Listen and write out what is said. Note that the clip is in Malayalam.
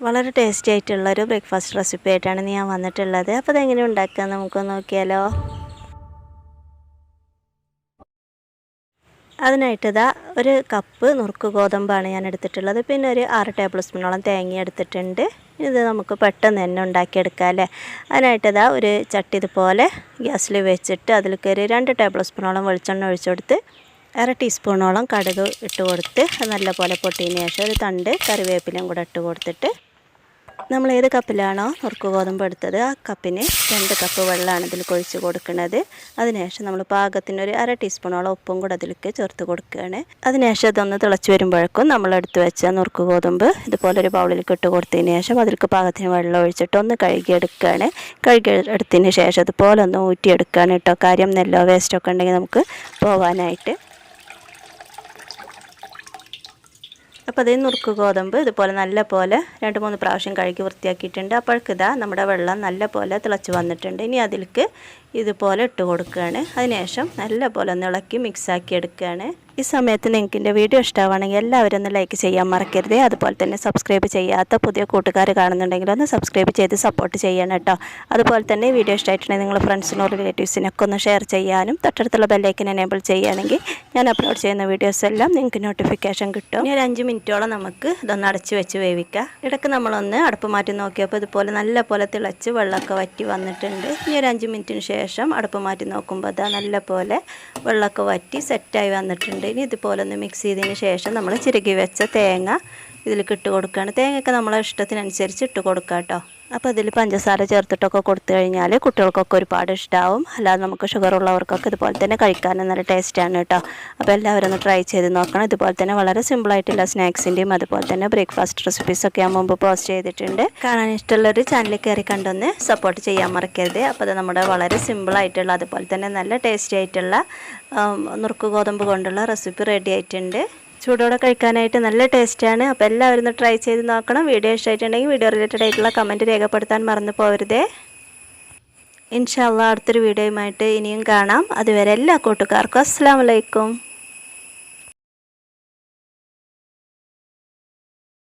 വളരെ ടേസ്റ്റി ആയിട്ടുള്ള ഒരു ബ്രേക്ക്ഫാസ്റ്റ് റെസിപ്പി ആയിട്ടാണ് ഞാൻ വന്നിട്ടുള്ളത്. അപ്പോൾ അതെങ്ങനെ ഉണ്ടാക്കുക നമുക്ക് നോക്കിയാലോ. അതിനായിട്ട് ഇതാ ഒരു കപ്പ് നുറുക്ക് ഗോതമ്പാണ് ഞാൻ എടുത്തിട്ടുള്ളത്. പിന്നെ ഒരു ആറ് ടേബിൾ സ്പൂണോളം തേങ്ങ എടുത്തിട്ടുണ്ട്. ഇത് നമുക്ക് പെട്ടെന്ന് തന്നെ ഉണ്ടാക്കിയെടുക്കാം അല്ലേ? അതിനായിട്ട് ഇതാ ഒരു ചട്ടി ഇതുപോലെ ഗ്യാസിൽ വെച്ചിട്ട് അതിലേക്ക് ഒരു രണ്ട് ടേബിൾ സ്പൂണോളം വെളിച്ചെണ്ണ ഒഴിച്ചു കൊടുത്ത് അര ടീസ്പൂണോളം കടുക് ഇട്ട് കൊടുത്ത് നല്ലപോലെ പൊട്ടിയതിന് ശേഷം ഒരു തണ്ട് കറിവേപ്പിലയും കൂടെ ഇട്ട് കൊടുത്തിട്ട് നമ്മൾ ഏത് കപ്പിലാണോ നുറുക്ക് ഗോതമ്പ് എടുത്തത് ആ കപ്പിന് രണ്ട് കപ്പ് വെള്ളമാണ് ഇതിൽ കൊഴിച്ച് കൊടുക്കുന്നത്. അതിനുശേഷം നമ്മൾ പാകത്തിനൊരു അര ടീസ്പൂണോളം ഉപ്പും കൂടെ അതിലേക്ക് ചേർത്ത് കൊടുക്കുകയാണ്. അതിനുശേഷം അതൊന്ന് തിളച്ച് വരുമ്പോഴേക്കും നമ്മൾ എടുത്ത് വെച്ച നുറുക്ക് ഗോതമ്പ് ഇതുപോലെ ഒരു ബൗളിലേക്ക് ഇട്ട് കൊടുത്തതിന് ശേഷം അതിലേക്ക് പാകത്തിന് വെള്ളം ഒഴിച്ചിട്ട് ഒന്ന് കഴുകിയെടുക്കുകയാണ്. കഴുകി എടുത്തതിന് ശേഷം ഇതുപോലെ ഒന്ന് ഊറ്റിയെടുക്കുകയാണ് കേട്ടോ. കാര്യം നെല്ലോ വേസ്റ്റൊക്കെ ഉണ്ടെങ്കിൽ നമുക്ക് പോവാനായിട്ട് അപ്പോൾ അതേ നുറുക്ക് ഗോതമ്പ് ഇതുപോലെ നല്ല പോലെ രണ്ട് മൂന്ന് പ്രാവശ്യം കഴുകി വൃത്തിയാക്കിയിട്ടുണ്ട്. അപ്പോഴേക്കിതാ നമ്മുടെ വെള്ളം നല്ല പോലെ തിളച്ച് വന്നിട്ടുണ്ട്. ഇനി അതിലേക്ക് ഇതുപോലെ ഇട്ട് കൊടുക്കുകയാണ്. അതിനുശേഷം നല്ല പോലെ ഒന്ന് ഇളക്കി മിക്സാക്കി എടുക്കുകയാണ്. ഈ സമയത്ത് നിങ്ങൾക്ക് എന്റെ വീഡിയോ ഇഷ്ടമാണെങ്കിൽ എല്ലാവരും ഒന്ന് ലൈക്ക് ചെയ്യാൻ മറക്കരുത്. അതുപോലെ തന്നെ സബ്സ്ക്രൈബ് ചെയ്യാത്ത പുതിയ കൂട്ടുകാർ കാണുന്നുണ്ടെങ്കിൽ ഒന്ന് സബ്സ്ക്രൈബ് ചെയ്ത് സപ്പോർട്ട് ചെയ്യണം കേട്ടോ. അതുപോലെ തന്നെ വീഡിയോ ഇഷ്ടമായിട്ടുണ്ടെങ്കിൽ നിങ്ങൾ ഫ്രണ്ട്സിനോ റിലേറ്റീവ്സിനൊക്കെ ഒന്ന് ഷെയർ ചെയ്യാനും തൊട്ടടുത്തുള്ള ബെല്ലൈക്കൻ എനേബിൾ ചെയ്യുകയാണെങ്കിൽ ഞാൻ അപ്ലോഡ് ചെയ്യുന്ന വീഡിയോസ് എല്ലാം നിങ്ങൾക്ക് നോട്ടിഫിക്കേഷൻ കിട്ടും. ഇനി ഒരു അഞ്ച് മിനിറ്റോളം നമുക്ക് ഇതൊന്ന് അടച്ച് വെച്ച് വേവിക്കാം. ഇടയ്ക്ക് നമ്മളൊന്ന് അടുപ്പ് മാറ്റി നോക്കിയപ്പോൾ ഇതുപോലെ നല്ല പോലെ തിളച്ച് വെള്ളമൊക്കെ വറ്റി വന്നിട്ടുണ്ട്. ഇനി ഒരു അഞ്ച് മിനിറ്റിന് ശേഷം അടുപ്പ് മാറ്റി നോക്കുമ്പോൾ അതാ നല്ല പോലെ വെള്ളമൊക്കെ വറ്റി സെറ്റായി വന്നിട്ടുണ്ട്. ഇനി ഇതുപോലെ ഒന്ന് മിക്സ് ചെയ്തതിന് ശേഷം നമ്മൾ ചിരകി വെച്ച തേങ്ങ ഇതിലേക്ക് ഇട്ട് കൊടുക്കുകയാണ് തേങ്ങയൊക്കെ നമ്മളെ ഇഷ്ടത്തിനനുസരിച്ച് ഇട്ട് കൊടുക്കാം കേട്ടോ അപ്പോൾ ഇതിൽ പഞ്ചസാര ചേർത്തിട്ടൊക്കെ കൊടുത്തു കഴിഞ്ഞാൽ കുട്ടികൾക്കൊക്കെ ഒരുപാട് ഇഷ്ടമാവും അല്ലാതെ നമുക്ക് ഷുഗർ ഉള്ളവർക്കൊക്കെ ഇതുപോലെ തന്നെ കഴിക്കാനും നല്ല ടേസ്റ്റാണ് കേട്ടോ അപ്പോൾ എല്ലാവരും ഒന്ന് ട്രൈ ചെയ്ത് നോക്കണം. ഇതുപോലെ തന്നെ വളരെ സിമ്പിളായിട്ടുള്ള സ്നാക്സിന്റെയും അതുപോലെ തന്നെ ബ്രേക്ക്ഫാസ്റ്റ് റെസിപ്പീസൊക്കെ ഞാൻ മുമ്പ് പോസ്റ്റ് ചെയ്തിട്ടുണ്ട്. കാണാൻ ഇഷ്ടമുള്ളൊരു ചാനൽ കയറി കണ്ടൊന്ന് സപ്പോർട്ട് ചെയ്യാൻ മറക്കരുത്. അപ്പോൾ അത് നമ്മുടെ വളരെ സിമ്പിളായിട്ടുള്ള അതുപോലെ തന്നെ നല്ല ടേസ്റ്റി ആയിട്ടുള്ള നുറുക്ക് ഗോതമ്പ് കൊണ്ടുള്ള റെസിപ്പി റെഡി ആയിട്ടുണ്ട്. ചൂടോടെ കഴിക്കാനായിട്ട് നല്ല ടേസ്റ്റാണ്. അപ്പോൾ എല്ലാവരും ഒന്ന് ട്രൈ ചെയ്ത് നോക്കണം. വീഡിയോ ഇഷ്ടമായിട്ടുണ്ടെങ്കിൽ വീഡിയോ റിലേറ്റഡ് ആയിട്ടുള്ള കമന്റ് രേഖപ്പെടുത്താൻ മറന്നു പോകരുതേ ഇൻഷാല്ല അടുത്തൊരു വീഡിയോയുമായിട്ട് ഇനിയും കാണാം. അതുവരെ എല്ലാ കൂട്ടുകാർക്കും അസ്സാം വലൈക്കും